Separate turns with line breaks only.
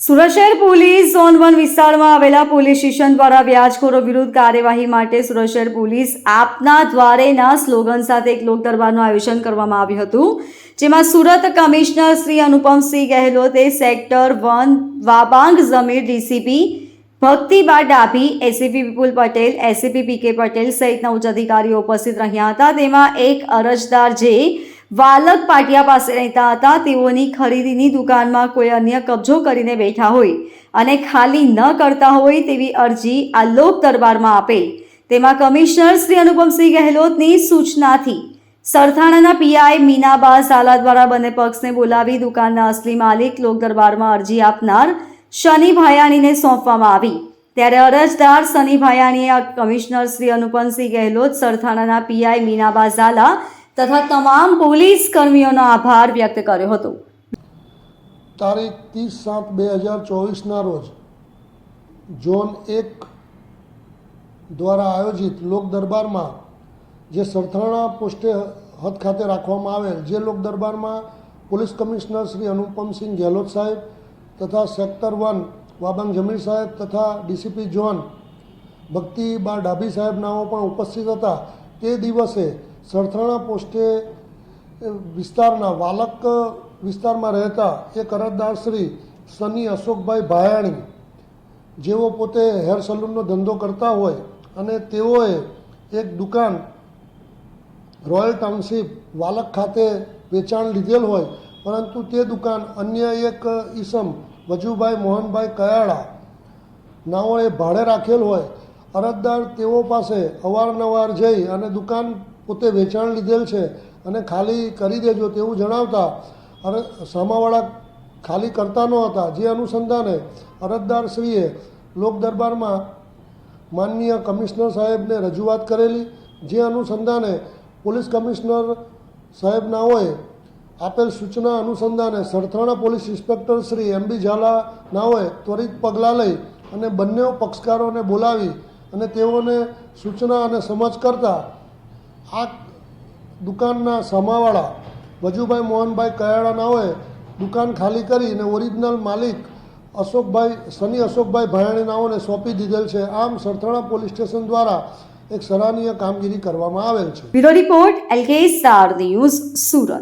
સુરત શહેર police zone one વિસ્તારમાં આવેલા પોલીસ સ્ટેશન દ્વારા વ્યાજખોરો વિરુદ્ધ કાર્યવાહી માટે સુરત શહેર પોલીસ આપના દ્વારેના સ્લોગન સાથે એક લોક દરબારનું આયોજન કરવામાં આવ્યું હતું, જેમાં Surat commissioner Shri Anupamsinh ગહેલોતે sector one, Wabang Jamir DCP, Bhaktiba Dabhi, ACP Vipul Patel, ACP P K Patel સહિતના ઉચ્ચ અધિકારીઓ ઉપસ્થિત રહ્યા હતા. તેમાં એક અરજદાર જે વાલક પાટિયા પાસે રહેતા હતા. તેઓની ખરીદીની દુકાનમાં કોઈ અન્ય કબજો કરીને બેઠા હોય અને ખાલી ન કરતા હોય તેવી અરજી આ લોક દરબારમાં આપેલ. તેમાં કમિશનર શ્રી અનુપમસિંહ ગહેલોતની સૂચનાથી સરથાણાના પીઆઈ મીનાબા ઝાલા દ્વારા બંને પક્ષને બોલાવી દુકાનના અસલી માલિક લોક દરબારમાં અરજી આપનાર શનિ ભાયાણીને સોંપવામાં આવી. ત્યારે અરજદાર શનિ ભાયાણીએ કમિશનર શ્રી અનુપમસિંહ ગહેલોત સરથાણાના પીઆઈ મીનાબા ઝાલા તથા તમામ પોલીસ કર્મીઓનો આભાર વ્યક્ત કર્યો હતો.
તારીખ ત્રીસ સાત બે હજાર ચોવીસના રોજ ઝોન એક દ્વારા આયોજિત લોક દરબારમાં જે સરથાણા પોસ્ટે હદ ખાતે રાખવામાં આવેલ જે લોક દરબારમાં પોલીસ કમિશનર શ્રી અનુપમસિંહ ગેહલોત સાહેબ તથા સેક્ટર વન વાબંગ જમીર સાહેબ તથા ડીસીપી ઝોન ભક્તિબા ડાભી સાહેબ નાઓ પણ ઉપસ્થિત હતા. તે દિવસે સરથાણા પોસ્ટે વિસ્તારના વાલક વિસ્તારમાં રહેતા એક અરજદાર શ્રી સની અશોકભાઈ ભાયાણી, જેઓ પોતે હેર સલૂનનો ધંધો કરતા હોય અને તેઓએ એક દુકાન રોયલ ટાઉનશીપ વાલક ખાતે વેચાણ લીધેલ હોય, પરંતુ તે દુકાન અન્ય એક ઈસમ વજુભાઈ મોહનભાઈ કયાળા નાઓએ ભાડે રાખેલ હોય. અરજદાર તેઓ પાસે અવારનવાર જઈ અને દુકાન પોતે વેચાણ લીધેલ છે અને ખાલી કરી દેજો તેવું જણાવતા અરે સામાવાળા ખાલી કરતા ન હતા. જે અનુસંધાને અરજદારશ્રીએ લોક દરબારમાં માનનીય કમિશનર સાહેબને રજૂઆત કરેલી. જે અનુસંધાને પોલીસ કમિશનર સાહેબનાઓએ આપેલ સૂચના અનુસંધાને Sarthana police inspector Shri M B હોય ત્વરિત પગલાં લઈ અને બંને પક્ષકારોને બોલાવી અને તેઓને સૂચના અને સમજ કરતા આ દુકાનના સામાવાળા, વજુભાઈ મોહનભાઈ કયાળા નાઓએ દુકાન ખાલી કરી અને ઓરિજિનલ માલિક અશોકભાઈ શનિ અશોકભાઈ ભાયાણી નાઓને સોંપી દીધેલ છે. આમ સરથાણા પોલીસ સ્ટેશન દ્વારા એક સરાહનીય કામગીરી કરવામાં આવેલ છે.
Bureau report L K star news Surat.